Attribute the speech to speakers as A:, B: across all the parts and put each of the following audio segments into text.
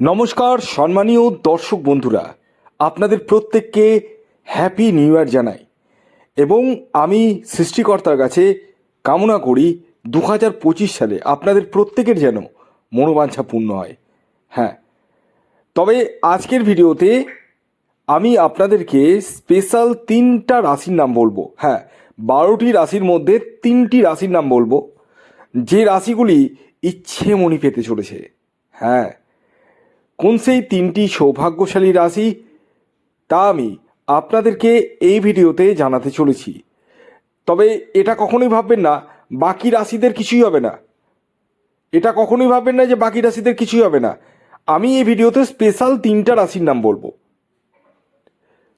A: নমস্কার, সম্মানীয় দর্শক বন্ধুরা, আপনাদের প্রত্যেককে হ্যাপি নিউ ইয়ার জানাই। এবং আমি সৃষ্টিকর্তার কাছে কামনা করি দু হাজার পঁচিশ সালে আপনাদের প্রত্যেকের যেন মনোবাঞ্ছা পূর্ণ হয়। হ্যাঁ তবে আজকের ভিডিওতে আমি আপনাদেরকে স্পেশাল তিনটা রাশির নাম বলব। হ্যাঁ বারোটি রাশির মধ্যে তিনটি রাশির নাম বলব, যে রাশিগুলি ইচ্ছে মনি পেতে চলেছে। হ্যাঁ কোন সেই তিনটি সৌভাগ্যশালী রাশি? তা আমি আপনাদেরকে এই ভিডিওতে জানাতে চলেছি। তবে এটা কখনোই ভাববেন না, বাকি রাশিদের কিছুই হবে না। এটা কখনোই ভাববেন না যে বাকি রাশিদের কিছুই হবে না। আমি এই ভিডিওতে স্পেশাল তিনটা রাশির নাম বলব।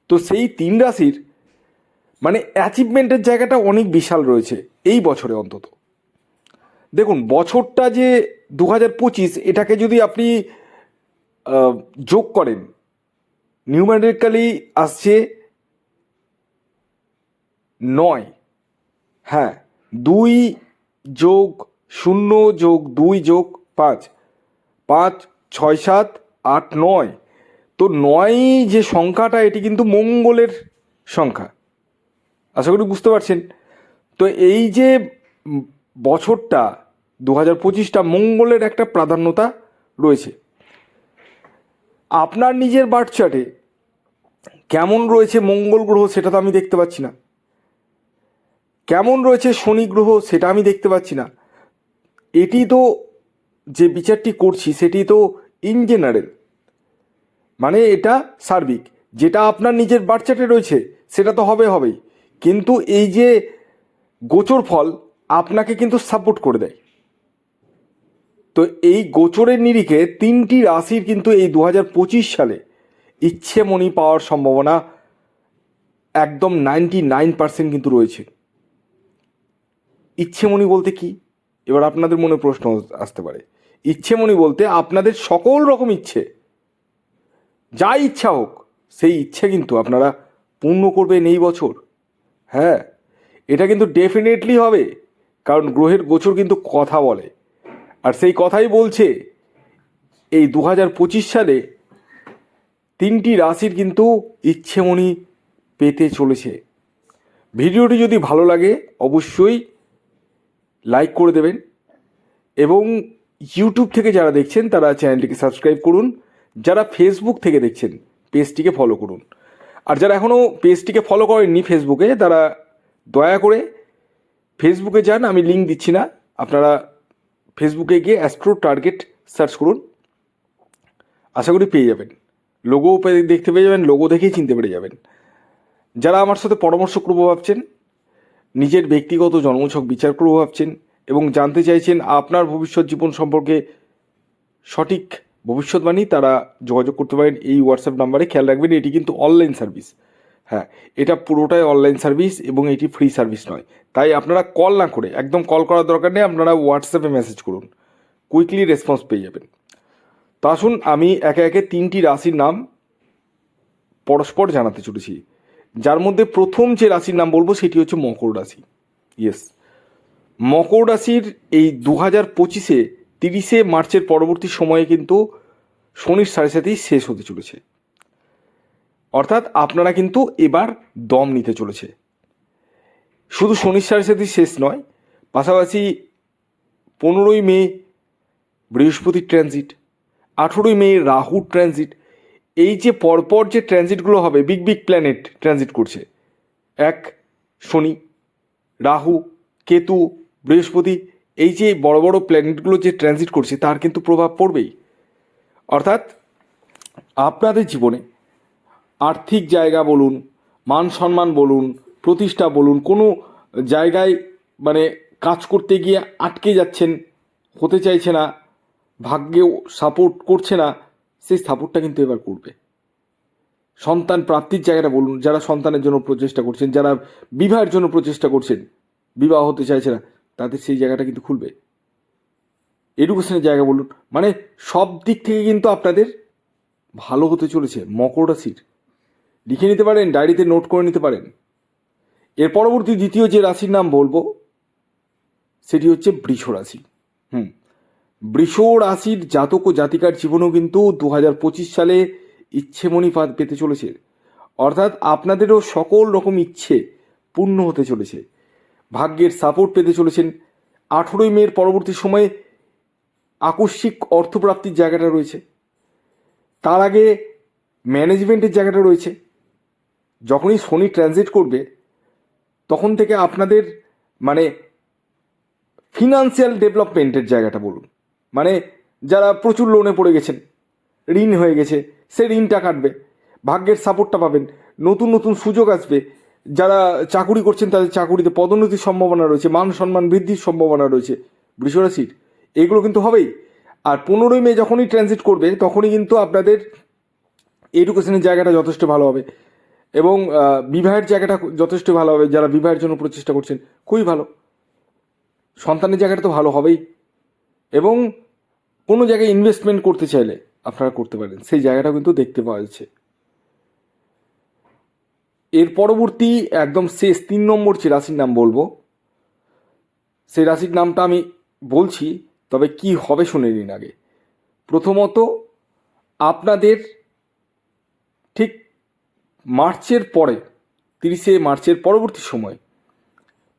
A: তো সেই তিন রাশির মানে অ্যাচিভমেন্টের জায়গাটা অনেক বিশাল রয়েছে এই বছরে অন্তত। দেখুন, বছরটা যে দু হাজার পঁচিশ, এটাকে যদি আপনি যোগ করেন। নিউমেরিক্যালি আসছে নয়। হ্যাঁ দুই যোগ শূন্য যোগ দুই যোগ পাঁচ। পাঁচ, ছয়, সাত, আট, নয়। তো নয় যে সংখ্যাটা, এটি কিন্তু মঙ্গলের সংখ্যা। আশা করি বুঝতে পারছেন? তো এই যে বছরটা দু হাজার পঁচিশটা মঙ্গলের একটা প্রাধান্যতা রয়েছে। আপনার নিজের বার্থ চার্টে কেমন রয়েছে মঙ্গল গ্রহ সেটা তো আমি দেখতে পাচ্ছি না। কেমন রয়েছে শনি গ্রহ সেটা আমি দেখতে পাচ্ছি না। এটি তো যে বিচারটি করছি সেটি তো ইন জেনারেল মানে এটা সার্বিক। যেটা আপনার নিজের বার্থ চার্টে রয়েছে সেটা তো হবে হবেই। কিন্তু এই যে গোচর ফল আপনাকে কিন্তু সাপোর্ট করে দেয়। তো এই গোচরের নিরিখে তিনটি রাশির কিন্তু এই দু হাজার পঁচিশ সালে ইচ্ছে মনি পাওয়ার সম্ভাবনা একদম নাইনটি নাইন পার্সেন্ট কিন্তু রয়েছে। ইচ্ছেমণি বলতে কি? এবার আপনাদের মনে প্রশ্ন আসতে পারে। ইচ্ছেমণি বলতে আপনাদের সকল রকম ইচ্ছে, যা ইচ্ছা হোক, সেই ইচ্ছে কিন্তু আপনারা পূর্ণ করবেন এই বছর। হ্যাঁ এটা কিন্তু ডেফিনেটলি হবে, কারণ গ্রহের গোচর কিন্তু কথা বলে। আর সেই কথাই বলছে, এই দু হাজার পঁচিশ সালে তিনটি রাশির কিন্তু ইচ্ছেমণি পেতে চলেছে। ভিডিওটি যদি ভালো লাগে, অবশ্যই লাইক করে দেবেন এবং ইউটিউব থেকে যারা দেখছেন, তারা চ্যানেলটিকে সাবস্ক্রাইব করুন। যারা ফেসবুক থেকে দেখছেন, পেজটিকে ফলো করুন। আর যারা এখনও পেজটিকে ফলো করেননি ফেসবুকে তারা দয়া করে ফেসবুকে যান, আমি লিঙ্ক দিচ্ছি না। আপনারা ফেসবুকে গিয়ে অ্যাস্ট্রো টার্গেট সার্চ করুন। আশা করি পেয়ে যাবেন। লোগো দেখতে পেয়ে যাবেন লোগো দেখেই চিনতে পেরে যাবেন। যারা আমার সাথে পরামর্শ করব ভাবছেন, নিজের ব্যক্তিগত জন্মছক বিচার করব ভাবছেন, এবং জানতে চাইছেন আপনার ভবিষ্যৎ জীবন সম্পর্কে সঠিক ভবিষ্যৎবাণী, তারা যোগাযোগ করতে পারেন এই হোয়াটসঅ্যাপ নাম্বারে খেয়াল রাখবেন, এটি কিন্তু অনলাইন সার্ভিস হ্যাঁ এটা পুরোটাই অনলাইন সার্ভিস এবং এটি ফ্রি সার্ভিস নয়। তাই আপনারা কল না করে, একদম কল করার দরকার নেই, আপনারা হোয়াটসঅ্যাপে মেসেজ করুন। কুইকলি রেসপন্স পেয়ে যাবেন। তো আসুন, আমি একে একে তিনটি রাশির নাম পরস্পর জানাতে চলেছি। যার মধ্যে প্রথম যে রাশির নাম বলব, সেটি হচ্ছে মকর রাশি। ইয়েস মকর রাশির এই দু হাজার পঁচিশে তিরিশে মার্চের পরবর্তী সময়ে কিন্তু শনির সাড়ে সাথেই শেষ হতে চলেছে। অর্থাৎ আপনারা কিন্তু এবার দম নিতে চলেছে। শুধু শনির সাড়ে সাথেই শেষ নয়, পাশাপাশি পনেরোই মে বৃহস্পতির ট্রানজিট, আঠেরোই মে রাহুর ট্রানজিট, এই যে পরপর যে ট্রানজিটগুলো হবে, বিগ বিগ প্ল্যানেট ট্রানজিট করছে, এক শনি, রাহু, কেতু, বৃহস্পতি, এই যে বড় বড় প্ল্যানেটগুলো যে ট্রানজিট করছে, তার কিন্তু প্রভাব পড়বেই। অর্থাৎ আপনাদের জীবনে আর্থিক জায়গা বলুন, মান সম্মান বলুন, প্রতিষ্ঠা বলুন, কোনো জায়গায় মানে কাজ করতে গিয়ে আটকে যাচ্ছেন, হতে চাইছে না, ভাগ্যেও সাপোর্ট করছে না, সেই সাপোর্টটা কিন্তু এবার করবে। সন্তান প্রাপ্তির জায়গাটা বলুন, যারা সন্তানের জন্য প্রচেষ্টা করছেন, যারা বিবাহের জন্য প্রচেষ্টা করছেন, বিবাহ হতে চাইছে না, তাদের সেই জায়গাটা কিন্তু খুলবে। এডুকেশনের জায়গা বলুন মানে সব দিক থেকে কিন্তু আপনাদের ভালো হতে চলেছে মকর রাশির লিখে নিতে পারেন, ডায়েরিতে নোট করে নিতে পারেন। এর পরবর্তী দ্বিতীয় যে রাশির নাম বলব, সেটি হচ্ছে বৃষ রাশি। হুম, বৃষ রাশির জাতক ও জাতিকার জীবনও কিন্তু দু হাজার পঁচিশ সালে ইচ্ছেমণি পেতে চলেছে। অর্থাৎ আপনাদেরও সকল রকম ইচ্ছে পূর্ণ হতে চলেছে। ভাগ্যের সাপোর্ট পেতে চলেছেন। আঠেরোই মের পরবর্তী সময়ে আকস্মিক অর্থপ্রাপ্তির জায়গাটা রয়েছে। তার আগে ম্যানেজমেন্টের জায়গাটা রয়েছে। যখনই শনি ট্রানজিট করবে, তখন থেকে আপনাদের মানে ফিনান্সিয়াল ডেভেলপমেন্টের জায়গাটা বলুন। মানে যারা প্রচুর লোনে পড়ে গেছেন, ঋণ হয়ে গেছে, সে ঋণটা কাটবে, ভাগ্যের সাপোর্টটা পাবেন, নতুন নতুন সুযোগ আসবে, যারা চাকুরি করছেন তাদের চাকুরিতে পদোন্নতির সম্ভাবনা রয়েছে, মান সম্মান বৃদ্ধির সম্ভাবনা রয়েছে বৃষরাশির এগুলো কিন্তু হবেই। আর পনেরোই মে যখনই ট্রানজিট করবে, তখনই কিন্তু আপনাদের এডুকেশনের জায়গাটা যথেষ্ট ভালো হবে। এবং বিবাহের জায়গাটা যথেষ্ট ভালো হবে, যারা বিবাহের জন্য প্রচেষ্টা করছেন, খুবই ভালো। সন্তানের জায়গাটা তো ভালো হবেই। এবং কোনো জায়গায় ইনভেস্টমেন্ট করতে চাইলে আপনারা করতে পারেন, সেই জায়গাটা কিন্তু দেখতে পাওয়া যাচ্ছে। এর পরবর্তী একদম শেষ তিন নম্বর যে রাশির নাম বলব, সেই রাশির নামটা আমি বলছি, তবে কি হবে শুনে নিন আগে। প্রথমত, আপনাদের মার্চের পরে, তিরিশে মার্চের পরবর্তী সময়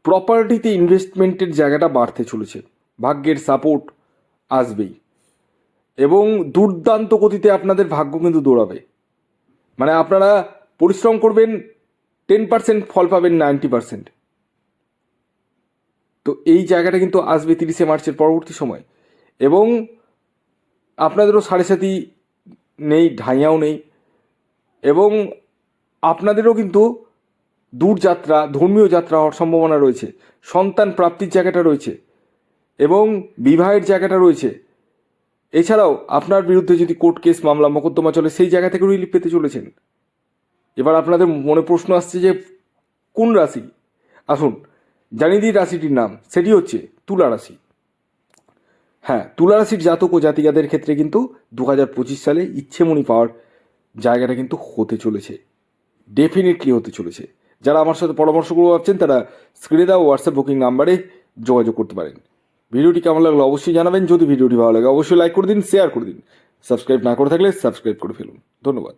A: প্রপার্টিতে ইনভেস্টমেন্টের জায়গাটা বাড়তে চলেছে। ভাগ্যের সাপোর্ট আসবেই। এবং দুর্দান্ত গতিতে আপনাদের ভাগ্য কিন্তু দৌড়াবে। মানে আপনারা পরিশ্রম করবেন টেন পার্সেন্ট ফল পাবেন নাইনটি পার্সেন্ট তো এই জায়গাটা কিন্তু আসবে তিরিশে মার্চের পরবর্তী সময়। এবং আপনাদেরও সাড়ে সাথী নেই, ঢাইয়াও নেই। এবং আপনাদেরও কিন্তু দূরযাত্রা ধর্মীয় যাত্রা হওয়ার সম্ভাবনা রয়েছে। সন্তান প্রাপ্তির জায়গাটা রয়েছে এবং বিবাহের জায়গাটা রয়েছে। এছাড়াও আপনার বিরুদ্ধে যদি কোর্ট কেস, মামলা, মোকদ্দমা চলে, সেই জায়গা থেকে রিলিফ পেতে চলেছেন। এবার আপনাদের মনে প্রশ্ন আসছে যে, কোন রাশি? আসুন, জানিয়ে দিই রাশিটির নাম। সেটি হচ্ছে তুলা রাশি। হ্যাঁ তুলা রাশির জাতক ও জাতিকাদের ক্ষেত্রে কিন্তু দু হাজার পঁচিশ সালে ইচ্ছেমণি পাওয়ার জায়গাটা কিন্তু হতে চলেছে। ডেফিনেটলি হতে চলেছে। যারা আমার সাথে পরামর্শ করব ভাবছেন তারা স্ক্রিনে দেওয়া হোয়াটসঅ্যাপ বুকিং নাম্বারে যোগাযোগ করতে পারেন। ভিডিওটি কেমন লাগল অবশ্যই জানাবেন। যদি ভিডিওটি ভালো লাগে, অবশ্যই লাইক করে দিন শেয়ার করে দিন। সাবস্ক্রাইব না করে থাকলে সাবস্ক্রাইব করে ফেলুন। ধন্যবাদ।